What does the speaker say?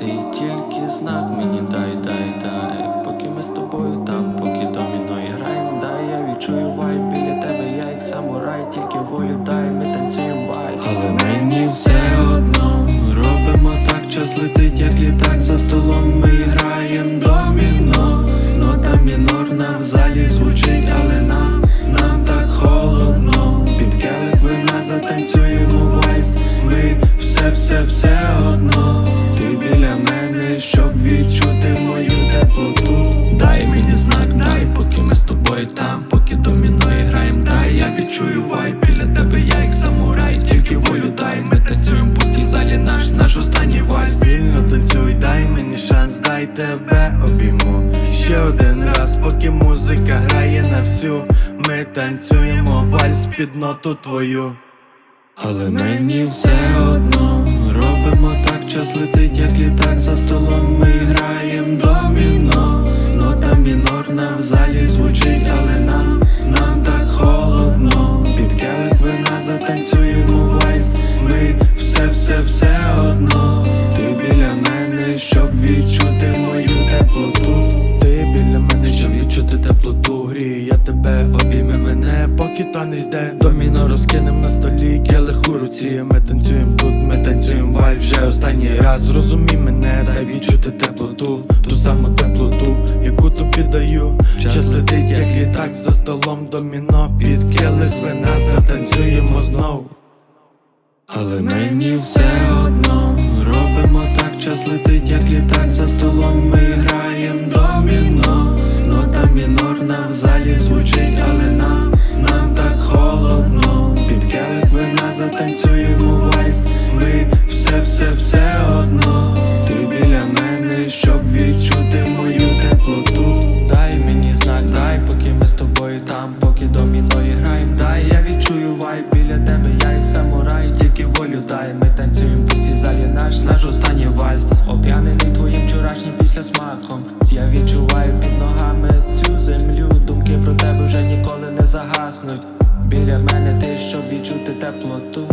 Ти тільки знак мені дай, дай, дай. Поки ми з тобою там, поки доміно граєм, дай я відчую вайб біля тебе, я як самурай, тільки волю дай, ми танцюємо вальс. Але мені все одно робимо так, час летить, як літак за столом. Ми граєм доміно, нота мінорна в залі звучить, але нам, нам так холодно. Під келих вина затанцюємо вальс. Ми все, все, все там, поки доміно і граєм, дай, я відчую вайб біля тебе, я як самурай, тільки волю дай. Ми танцюємо в пустій залі, наш, наш останній вальс. Вільно танцюй, дай мені шанс, дай тебе обійму Ще один раз, поки музика грає на всю Ми танцюємо вальс під ноту твою Але мені все одно робимо так, час летить, як літак за столом. Ми граєм доміно, мінорна в залі звучить, але йде розкинем на столі, келих у руці. Ми танцюємо тут, ми танцюємо валь вже останній раз. Зрозумій мене, дай відчути теплоту Ту саму теплоту, яку тобі даю. Час летить, як літак за столом доміно Під келих вина. Затанцюємо знов. Але мені все одно. Робимо так, час летить, як літак за столом. Ми граєм доміно, нота мінорна в залі звучить, але нам вина затанцюємо вальс. Ми все, все, все одно. Ти біля мене, щоб відчути мою теплоту. Дай мені знак, дай, поки ми з тобою там, поки доміно і граєм, дай, я відчую вайб біля тебе, я як самурай, тільки волю дай. Ми танцюємо в цій залі наш, наш останній вальс. Оп'янений твоїм вчорашнім після смаком. Я відчуваю під ногами цю землю. Думки про тебе вже ніколи не загаснуть. Біля мене ти, щоб відчути теплоту.